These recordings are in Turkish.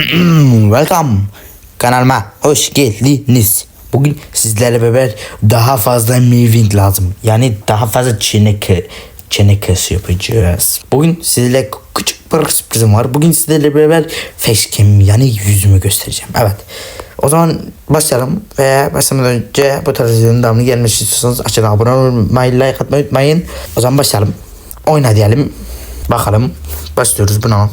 Welcome kanalıma hoş geldiniz. Bugün sizlerle beraber daha fazla moving lazım. Yani daha fazla çene, çene kası yapacağız. Bugün sizlerle küçük bir sürprizim var. Bugün sizlerle beraber facecam yani yüzümü göstereceğim. Evet. O zaman başlayalım ve başlamadan önce bu tarz videonun devamlı gelmesi istiyorsanız aşağıdan abone olmayı, like atmayı unutmayın. O zaman başlayalım. Oyna diyelim. Bakalım. Başlıyoruz buna.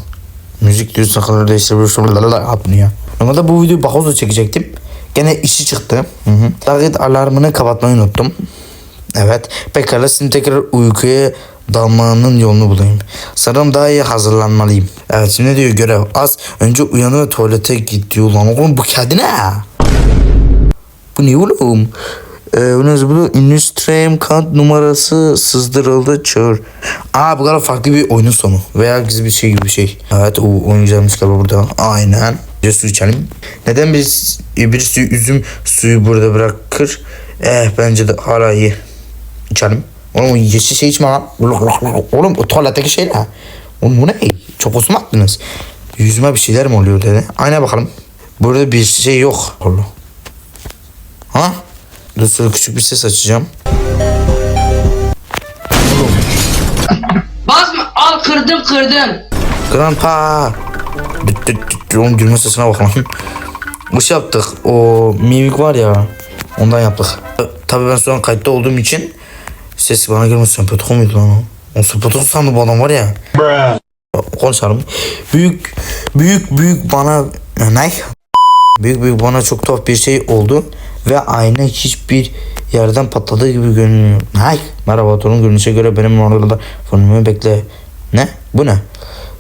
Müzik düz sakınır değiştirebiliyorsun. Yapmıyor. Normalde bu videoyu Bakoz'da çekecektim. Gene işi çıktı. Hı hı. Target alarmını kapatmayı unuttum. Evet. Pekala şimdi tekrar uykuya dalmanın yolunu bulayım. Sanırım daha iyi hazırlanmalıyım. Evet şimdi diyor görev az. Önce uyanı tuvalete git diyor lan. Oğlum bu kedi ne? Bu ne oğlum? Ee, nasıl bu? Ünlü stream kart numarası sızdırıldı çağır. Aa bu kadar farklı bir oyunun sonu. Veya gizli bir şey gibi bir şey. Evet o oyun güzelmiş galiba burada. Aynen. Bir su içelim. Neden biz birisi üzüm suyu burada bırakır? Eh bence de hala iyi. İçelim. Oğlum yeşil şey içme lan. Oğlum o tuvaletteki şey ne? Oğlum bu ne? Çok osum attınız. Yüzüme bir şeyler mi oluyor dedi. Ayna bakalım. Burada bir şey yok. Allah. Ha? Dur şöyle küçük bir ses açacağım. Basma al kırdım kırdım. Grandpa. Düt düt düt. Onun gülme sesine bak lan. Bu şey yaptık. O mimik var ya. Ondan yaptık. Tabii ben an kayıtta olduğum için ses bana gelmez. Sempatiko muydu lan o? O sempatiko sandı bu adam var ya. Konuşalım. Büyük büyük büyük bana ne? Büyük büyük bana çok tuhaf bir şey oldu ve ayna hiçbir yerden patladığı gibi görünüyor. Hay merhaba torun görünüşe göre benim orada fonumu bekle. Ne? Bu ne?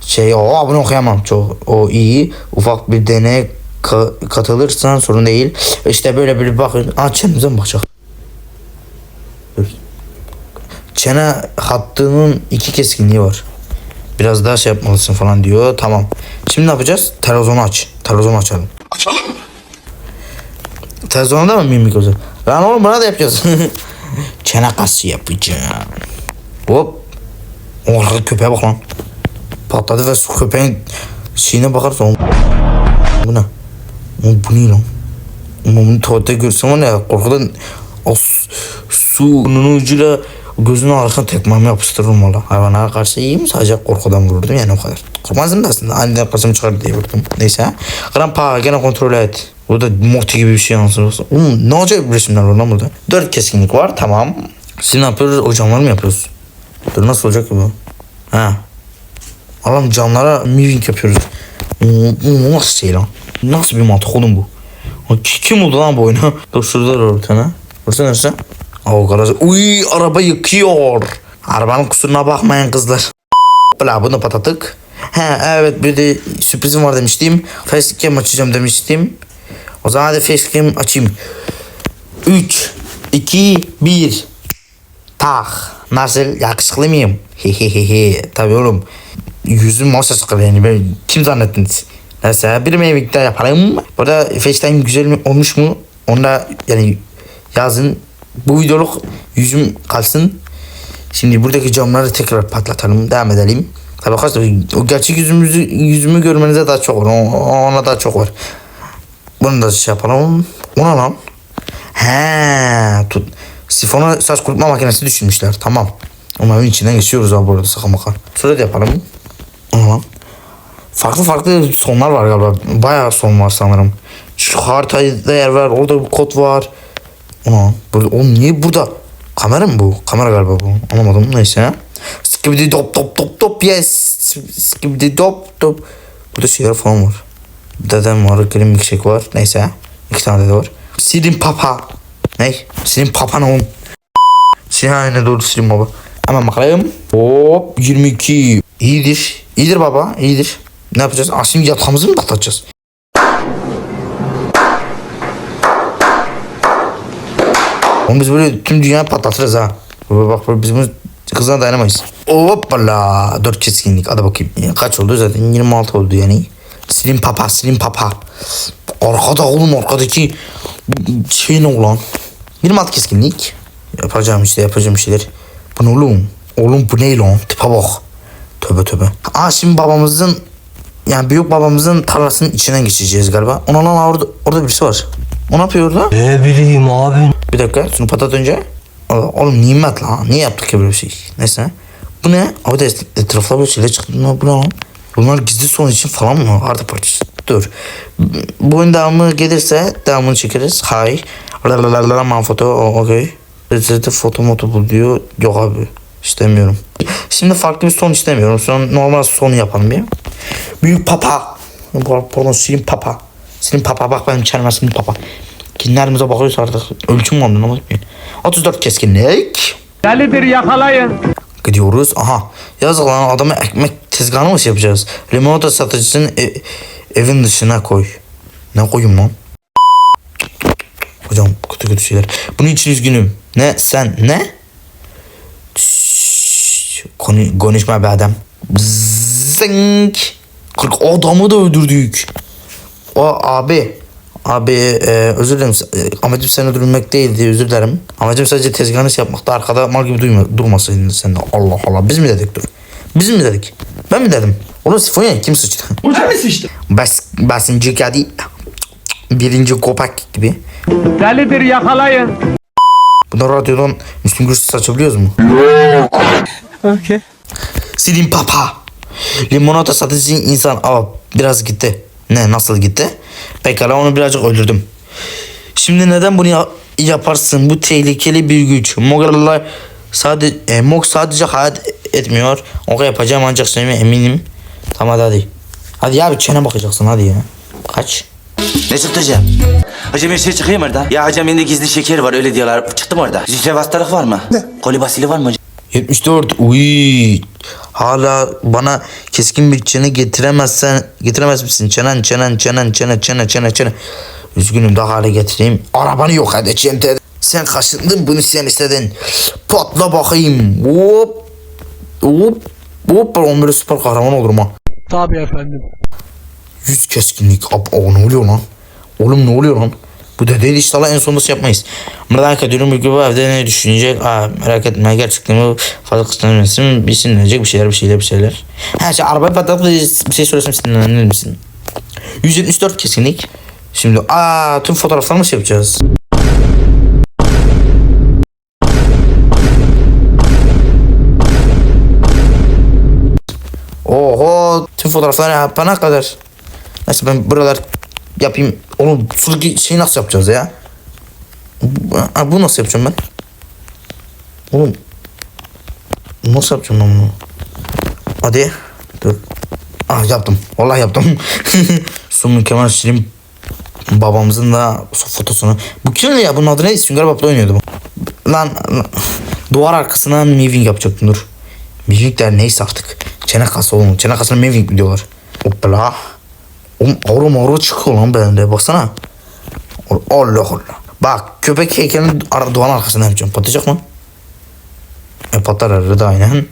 Şey o bunu okuyamam çok o iyi ufak bir deneye ka- katılırsan sorun değil. İşte böyle bir bakın. Aa çenemize mi bakacak? Çene hattının iki keskinliği var. Biraz daha şey yapmalısın falan diyor. Tamam. Şimdi ne yapacağız? Televizyonu aç. Televizyonu açalım. Açalım. Televizyonda mı mimik olacak? Lan oğlum bana da yapacağız. Çene kası yapacağım. Hop. O arka köpeğe bak lan. Patladı ve su köpeğin şeyine bakarsa oğlum. Bu ne? Bu ne lan? Oğlum bunu tuvalette görsem var ya korkudan o su, suyun ucuyla gözünün arkasına tekmemi yapıştırırım valla. Hayvana karşı iyiyim sadece korkudan vururdum yani o kadar. Korkmazdım da aslında aniden kasım çıkar diye vurdum. Neyse. Grandpa gene kontrol et. Burada Morty gibi bir şey yansır. Oğlum ne olacak resimler var lan burada? Dört keskinlik var tamam. Şimdi ne yapıyoruz? O camları mı yapıyoruz? Dur nasıl olacak bu? Ha. Allah'ım camlara moving yapıyoruz. Bu nasıl şey lan? Nasıl bir mantık oğlum bu? Kim oldu lan bu oyunu? Dur şurada var bir tane. Burası neresi? O garaj. Uy araba yıkıyor. Arabanın kusuruna bakmayın kızlar. Bla bunu patlatık. He evet bir de sürprizim var demiştim. Facecam açacağım demiştim. O zaman hadi facecam açayım. 3, 2, 1. Tak. Nasıl yakışıklı mıyım? Hehehehe. Tabii oğlum. Yüzüm masa sıkır yani. Ben, kim zannettiniz? Neyse bir meyvekte yapalım. Burada FaceTime güzel mi olmuş mu? Onu da yani yazın. Bu videoluk yüzüm kalsın. Şimdi buradaki camları tekrar patlatalım. Devam edelim. Tabii arkadaşlar o gerçek yüzümüzü yüzümü görmenize daha çok var. O- Ona daha çok var. Bunu da şey yapalım. Ona lan. He, tut. Sifona saç kurutma makinesi düşünmüşler. Tamam. Onların içinden geçiyoruz abi burada sakın bakar. Şöyle de yapalım. Ona lan. Farklı farklı sonlar var galiba. Bayağı son var sanırım. Şu haritada yer var. Orada bir kod var. Ona böyle oğlum niye burada? Kamera mı bu? Kamera galiba bu. Anlamadım neyse. Skibidi dop dop dop dop yes. Skibidi dop dop. Burada şeyler falan var. Dedem var, green milkshake var. Neyse. İki tane dede var. Silin papa. Ne? Silin papa ne oğlum? Silin aynen doğru silin baba. Hemen bakalım. Hop 22. İyidir. İyidir baba. iyidir. Ne yapacağız? Şimdi yatağımızı mı patlatacağız? Oğlum biz böyle tüm dünyayı patlatırız ha. Bak bak bak, biz bunu kızına dayanamayız. Hoppala. 4 keskinlik. Hadi bakayım. Kaç oldu zaten? 26 oldu yani. Silin papa, silin papa. Arkada oğlum arkadaki şey ne ulan? 26 keskinlik. Yapacağım işte yapacağım şeyler. Bu ne oğlum? Oğlum bu ne lan? Tipe bak. Tövbe tövbe. Aa şimdi babamızın yani büyük babamızın tarlasının içinden geçeceğiz galiba. Ona lan orada, orada birisi var. O ne yapıyor orada? Ne bileyim abi. Bir dakika şunu patlat önce. Oğlum nimet lan. Niye yaptık ya böyle bir şey? Neyse. Bu ne? Abi de etrafta böyle şeyler çıktı. Ne bu ne lan? Bunlar gizli son için falan mı? Artı parçası. Dur. Bu oyun devamı gelirse devamını çekeriz. Hay. Man foto. Okey. Reçete foto moto bul diyor. Yok abi. İstemiyorum. Şimdi farklı bir son istemiyorum. Son normal son yapalım bir. Büyük papa. Bu- Pardon silin papa. Silin papa bak benim çelme silin papa. Kinlerimize bakıyoruz artık. Ölçüm var mı? 34 keskinlik. Delidir yakalayın. Gidiyoruz. Aha. Yazık lan adamı ekmek tezgahına mı şey yapacağız? Limonata satıcısını e- evin dışına koy. Ne koyayım lan? Hocam kötü kötü şeyler. Bunun için üzgünüm. Ne sen ne? Konu, konuşma be adam. Kırk adamı da öldürdük. O abi. Abi e, özür dilerim. E, amacım seni öldürmek değildi özür dilerim. Amacım sadece tezgahını şey yapmakta arkada mal gibi duyma, durmasaydın sen de. Allah Allah biz mi dedik dur. Biz mi dedik? Ben mi dedim? Oğlum sifonya kim sıçtı? Uca mı sıçtı? Bas, basıncı geldi. Birinci kopak gibi. Delidir yakalayın. Bunlar radyodan Müslüm Gürses açabiliyoruz mu? Okey. Silin papa. Limonata satıcı insan aa biraz gitti. Ne nasıl gitti? Pekala onu birazcık öldürdüm. Şimdi neden bunu ya- yaparsın? Bu tehlikeli bir güç. Mogarlar sadece e, Mog sadece hayat etmiyor. O yapacağım ancak söyleme eminim. Tamam hadi hadi. Hadi ya bir çene bakacaksın hadi ya. Kaç? Ne çıktı hocam? Hocam bir şey çıkıyor mu orada? Ya hocam bende gizli şeker var öyle diyorlar. Çıktı mı orada? Zühre hastalık var mı? Ne? Kolibasili var mı hocam? 74. Uy. Hala bana keskin bir çene getiremezsen getiremez misin? Çenen çenen çenen çene çene çene çene. Üzgünüm daha hale getireyim. Arabanı yok edeceğim dedi. Sen kaşındın bunu sen istedin. Patla bakayım. Hop. Hop. Hop. Ben böyle süper kahraman olurum ha. Tabii efendim. 100 keskinlik. Ab, o ne oluyor lan? Oğlum ne oluyor lan? Bu da değil inşallah en sonunda şey yapmayız. Merak ediyorum bir bu evde ne düşünecek? Aa, merak etme gerçekten bu fazla kıskanmışsın. Bir sinirlenecek bir şeyler bir şeyler bir şeyler. Ha şey arabayı patlatıp bir şey söylesem sinirlenir misin? 174 keskinlik. Şimdi aa tüm fotoğrafları mı şey yapacağız? Oho tüm fotoğrafları yapana kadar. Neyse ben buralar yapayım. Oğlum sudaki şeyi nasıl yapacağız ya? Bu, bu nasıl yapacağım ben? Oğlum nasıl yapacağım ben bunu? Hadi dur. Ah yaptım. Vallahi yaptım. Su mükemmel şirin babamızın da fotosunu. Bu kim ya? Bunun adı neydi? Sünger Bob'da oynuyordu bu. Lan, lan. duvar arkasına miving yapacaktım dur. Miving der neyse artık. Çene kası oğlum. Çene kasına miving mi diyorlar? Hoppala. Oğlum avro mavro çıkıyor lan bende. Baksana. Allah Allah. Bak köpek heykelini duvarın arkasına yapacağım. Patlayacak mı? E patlar herhalde aynen.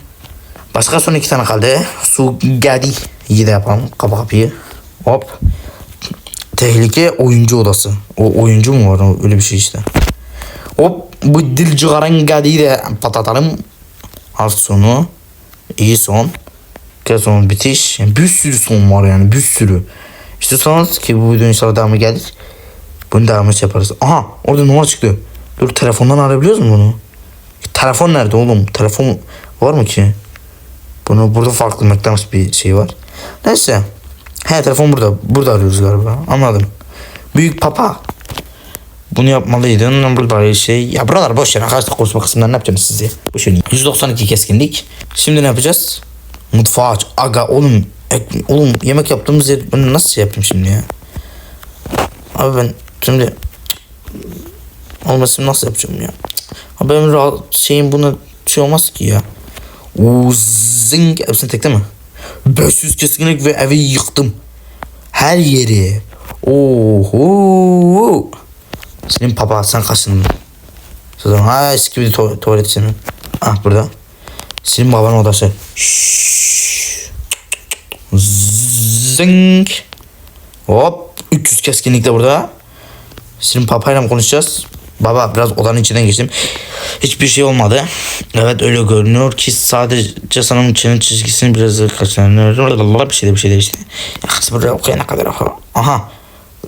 Başka son iki tane kaldı. Su geldi. İyi de yapalım. Kapa kapıyı. Hop. Tehlike oyuncu odası. O oyuncu mu var? Öyle bir şey işte. Hop. Bu dil çıkaran geldiği de patlatalım. Alt sonu. iyi son. Kez son bitiş. Yani bir sürü son var yani. Bir sürü. İstiyorsanız ki bu videonun inşallah devamı gelir. Bunu devamı yaparız. Aha orada numara çıktı. Dur telefondan arayabiliyoruz mu bunu? Telefon nerede oğlum? Telefon var mı ki? Bunu burada farklı McDonald's bir şey var. Neyse. He telefon burada. Burada arıyoruz galiba. Anladım. Büyük papa. Bunu yapmalıydın. Burada şey. Ya buralar boş yer. Arkadaşlar konuşma kısmından ne yapacaksınız siz ya? Boş verin. 192 keskinlik. Şimdi ne yapacağız? Mutfağı aç. Aga oğlum. Oğlum yemek yaptığımız yer. Ben nasıl şey yapayım şimdi ya? Abi ben şimdi olmasın nasıl yapacağım ya? Abi benim rahat şeyim buna şey olmaz ki ya. Oo zing. Hepsini tekte mi? 500 keskinlik ve evi yıktım. Her yeri. Oho. Senin papa sen kaçındın. Sözüm ha eski bir tu- tuvalet senin. Ah burada. Senin babanın odası. Şşş. Zing. Hop. 300 keskinlikle burada. Senin papayla mı konuşacağız? Baba biraz odanın içinden geçtim. Hiçbir şey olmadı. Evet öyle görünüyor ki sadece sanırım çenin çizgisini biraz kaçırıyor. Bir şey de bir şey de işte. Ya kız buraya okuyana kadar. Aha.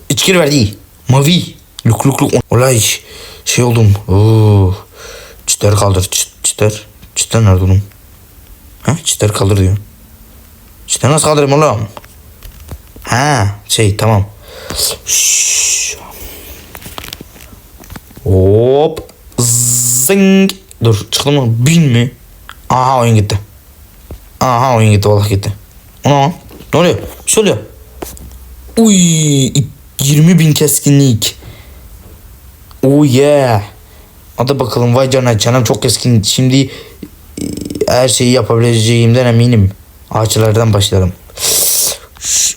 İçkiri verdi. Mavi. Luk luk luk. Olay şey oldum. Oo. Çiter kaldır. Çıt, çiter. Çiter nerede oğlum? Ha çiter kaldır diyor. Çiter nasıl kaldırayım oğlum? Ha şey tamam. Şşş. Hop. Zing. Dur çıktı mı? Bin mi? Aha oyun gitti. Aha oyun gitti vallahi gitti. Ana ne oluyor? Bir şey oluyor. Uy 20 bin keskinlik. Oh yeah. Hadi bakalım vay canına canım çok keskin. Şimdi e, her şeyi yapabileceğimden eminim. Ağaçlardan başlarım.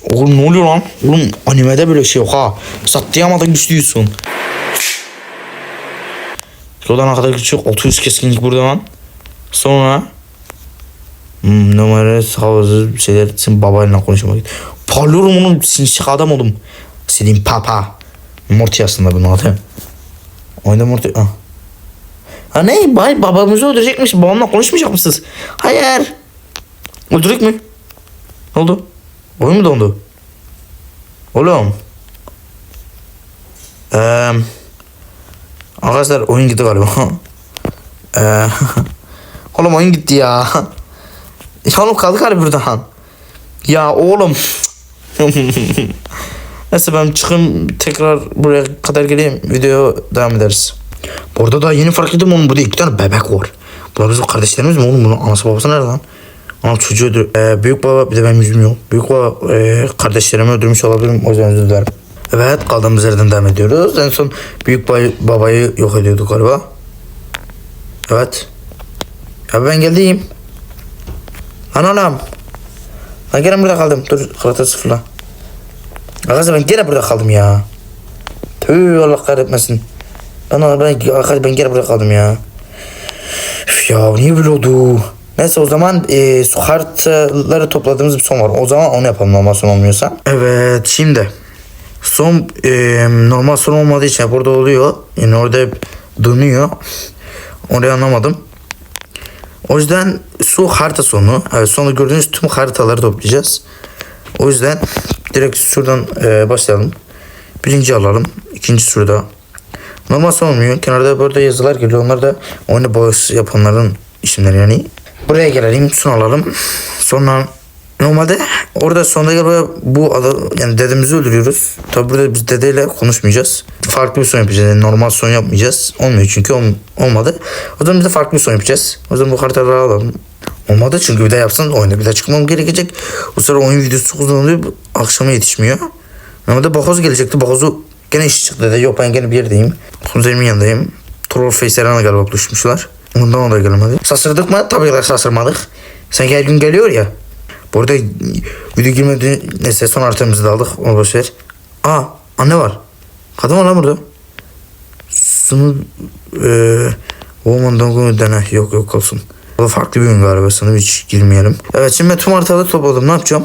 Oğlum ne oluyor lan? Oğlum animede böyle şey yok ha. Satlayamadan güçlüyüzsün. Şuradan ne kadar küçük 600 keskinlik burada lan. Sonra hmm, numara havuzı şeyler için babayla konuşmak. Parlıyorum oğlum sinsi adam oldum. Senin papa. Morty aslında bunun adı. Oyunda Morty. Ha ne? Bay babamızı öldürecekmiş. Babamla konuşmayacak mısınız? Hayır. Öldürecek mi? Ne oldu? Oyun mu dondu? Oğlum. Eee Arkadaşlar oyun gitti galiba. Eee oğlum oyun gitti ya. Ya oğlum kaldık galiba buradan. Ya oğlum. Neyse ben çıkayım tekrar buraya kadar geleyim video devam ederiz. Burada da yeni fark ettim oğlum burada iki tane bebek var. Bunlar bizim kardeşlerimiz mi oğlum bunun anası babası nerede lan? Ana çocuğu öldür. Ee, büyük baba bir de benim yüzüm yok. Büyük baba e, kardeşlerimi öldürmüş olabilirim o yüzden özür dilerim. Evet kaldığımız yerden devam ediyoruz. En son büyük bay, babayı yok ediyorduk galiba. Evet. Ya ben geldim. Oğlum. Lan gene burada kaldım. Dur kırata sıfırla. Arkadaşlar ben gene burada kaldım ya. Tüh Allah kahretmesin. Ben, ben, arkadaşlar ben gene burada kaldım ya. Üf ya niye böyle oldu? Neyse o zaman e, su haritaları topladığımız bir son var. O zaman onu yapalım normal son olmuyorsa. Evet şimdi. Son e, normal son olmadığı için burada oluyor. Yani orada dönüyor. Orayı anlamadım. O yüzden su harita sonu. Evet, sonra gördüğünüz tüm haritaları toplayacağız. O yüzden direkt şuradan e, başlayalım. Birinci alalım. İkinci şurada. Normal son olmuyor. Kenarda böyle yazılar geliyor. Onlar da oyunu bağış yapanların isimleri yani. Buraya gelelim. Sun alalım. Sonra normalde orada sonda galiba bu adı yani dedemizi öldürüyoruz. Tabi burada biz dedeyle konuşmayacağız. Farklı bir son yapacağız. Yani normal son yapmayacağız. Olmuyor çünkü ol- olmadı. O zaman biz de farklı bir son yapacağız. O zaman bu haritaları alalım. Olmadı çünkü bir de yapsan oyuna bir daha çıkmam gerekecek. O sıra oyun videosu uzun oluyor. Akşama yetişmiyor. Normalde Bakoz gelecekti. Bakoz'u gene iş çıktı dedi. Yok ben gene bir yerdeyim. Kuzenimin yanındayım. Troll Face'lerine galiba buluşmuşlar. Ondan o da gelmedi. Sasırdık mı? Tabii ki sasırmadık. Sen her gün geliyor ya. Bu arada video girmedi. Neyse son haritamızı da aldık. Onu boşver. Aa anne var. Kadın var lan burada. Sunu eee Woman don't go dene. Yok yok olsun. Bu farklı bir oyun galiba sanırım hiç girmeyelim. Evet şimdi ben tüm haritaları topladım. Ne yapacağım?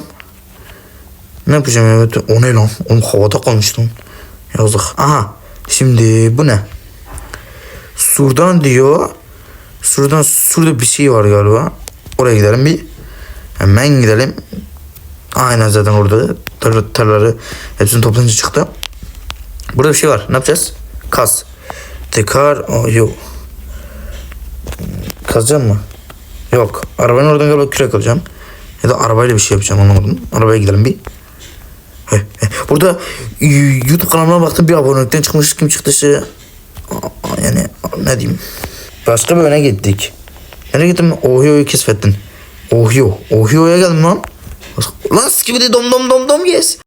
Ne yapacağım evet? O ne lan? Oğlum havada kalmış lan. Yazık. Aha. Şimdi bu ne? Surdan diyor. Surdan şurada bir şey var galiba. Oraya gidelim bir. Hemen gidelim. Aynen zaten orada tar tarları hepsini toplayınca çıktı. Burada bir şey var. Ne yapacağız? Kaz. Tekrar. Oh, yok. Kazacağım mı? Yok. Arabanın oradan galiba kürek alacağım. Ya da arabayla bir şey yapacağım anlamadım. Arabaya gidelim bir. Heh. Burada YouTube kanalıma baktım bir abonelikten çıkmış kim çıktıysa Aa, yani ne diyeyim. Başka bir öne gittik. Nereye gittim? Ohio'yu keşfettin. Ohio. Ohio'ya geldim lan. Lan skibidi dom dom dom dom yes.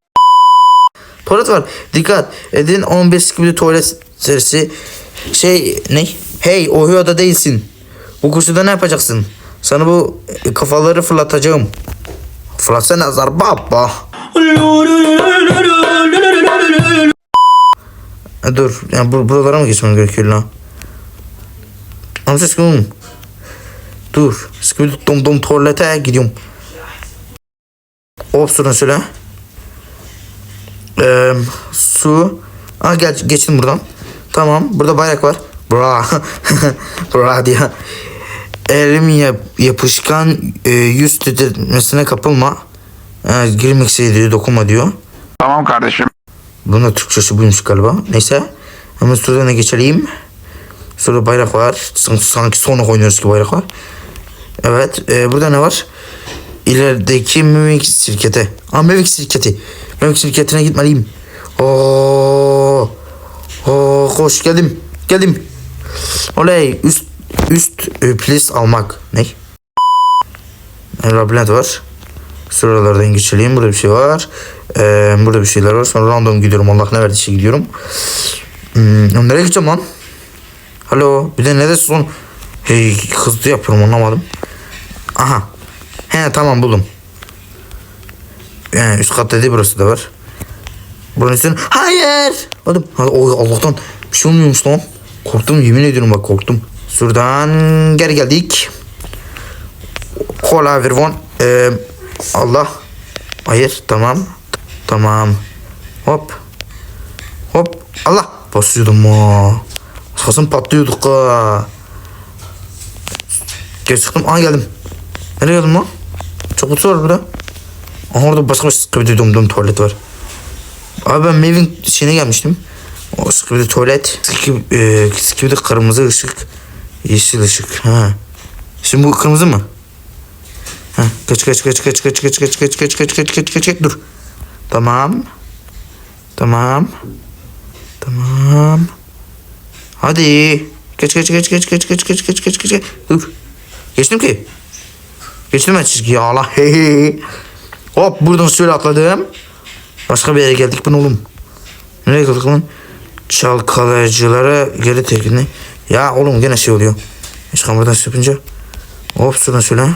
Tuvalet var. Dikkat edin 15 skibidi tuvalet serisi. Şey ne? Hey Ohio'da değilsin. Bu koşuda ne yapacaksın? Sana bu e, kafaları fırlatacağım. Fırlatsana azar baba. E, dur. Yani bur buralara mı geçmem gerekiyor lan? Amca sıkılım. Dur. Sıkıldım dom dom tuvalete gidiyorum. Sonra söyle. Ee, su. Aa gel geçtim buradan. Tamam. Burada bayrak var. Bra. Bra diye. Elim yap, yapışkan e, yüz titretmesine kapılma. E, girmek diyor, dokunma diyor. Tamam kardeşim. Bunun da Türkçesi buymuş galiba. Neyse. Hemen şuradan geçelim. Şurada bayrak var. Sanki, sonra oynuyoruz ki bayrak var. Evet. e, burada ne var? İlerideki Mimik şirketi. Aa Mimik şirketi. Mimik şirketine gitmeliyim. Oo. Oo koş geldim. Geldim. Oley üst üst e, plis almak. Ne? E, labirent var. Sıralardan geçelim. Burada bir şey var. Ee, burada bir şeyler var. Sonra random gidiyorum. Allah ne verdiyse gidiyorum. Hmm, nereye gideceğim lan? Alo. Bir de ne son hey, hızlı yapıyorum anlamadım. Aha. He tamam buldum. Yani üst kat dedi burası da var. Buranın üstüne hayır. Oy Allah'tan bir şey olmuyormuş lan. Korktum yemin ediyorum bak korktum. Şuradan geri geldik. Kola vervon. Ee, Allah. Hayır tamam. Tamam. Hop. Hop. Allah. Basıyordum ha. Sasın patlıyorduk ha. Geç çıktım. Aa geldim. Nereye geldim lan? Çok kutu var burada. Aha orada başka bir sıkıntı dumdum tuvalet var. Abi ben Mevin şeyine gelmiştim. O sıkıntı tuvalet. Sıkıntı, e, kırmızı ışık. Yeşil ışık. Ha. Şimdi bu kırmızı mı? Ha, kaç kaç kaç kaç kaç kaç kaç kaç kaç kaç kaç kaç kaç kaç dur. Tamam. Tamam. Tamam. Hadi. Geç geç geç geç geç geç geç geç geç geç. Geçtim ki. Geçtim ben çizgiyi Allah. Hop buradan şöyle atladım. Başka bir yere geldik ben oğlum. Nereye geldik lan? Çalkalayıcılara geri tekini. Ya oğlum gene şey oluyor. Hiç buradan yapınca. Hop şuradan şöyle.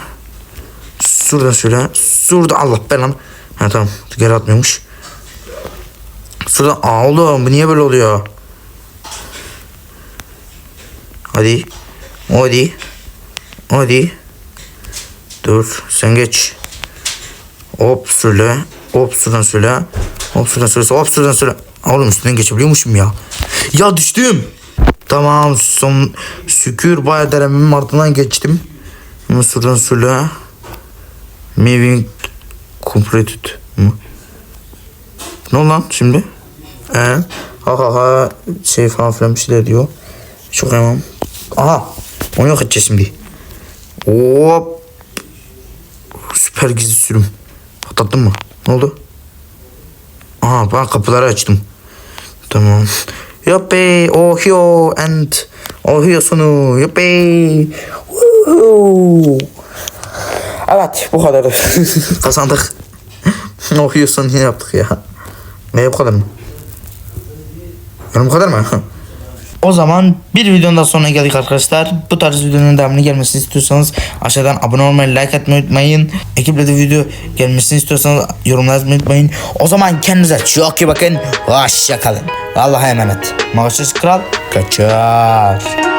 Şuradan şöyle. Şurada Allah belanı. Ha tamam. Geri atmıyormuş. Şuradan. Aa oğlum bu niye böyle oluyor? Hadi. Hadi. Hadi. Dur sen geç. Hop şöyle. Hop şuradan şöyle. Hop şuradan şöyle. Hop şuradan şöyle. Oğlum üstünden geçebiliyormuşum ya. Ya düştüm. Tamam son şükür bayağı derememin ardından geçtim. Ama şuradan şöyle. Moving completed? Ne lan şimdi? Ee, ha ha ha şey falan filan bir şeyler diyor. Çok tamam. Aha onu yok edeceğiz şimdi. Hop. Süper gizli sürüm. Patlattın mı? Ne oldu? Aha ben kapıları açtım. Tamam. Yuppie, ohio and ohio sonu. Yuppie. Evet bu kadar. Kazandık. ohio sonu yaptık ya. Ne bu kadar mı? Yani bu kadar mı? O zaman bir videonun da sonuna geldik arkadaşlar. Bu tarz videonun devamını gelmesini istiyorsanız aşağıdan abone olmayı, like atmayı unutmayın. Ekiple de video gelmesini istiyorsanız yorumlar yazmayı unutmayın. O zaman kendinize çok iyi bakın. Hoşçakalın. Allah'a emanet. Mağaçız Kral kaçar.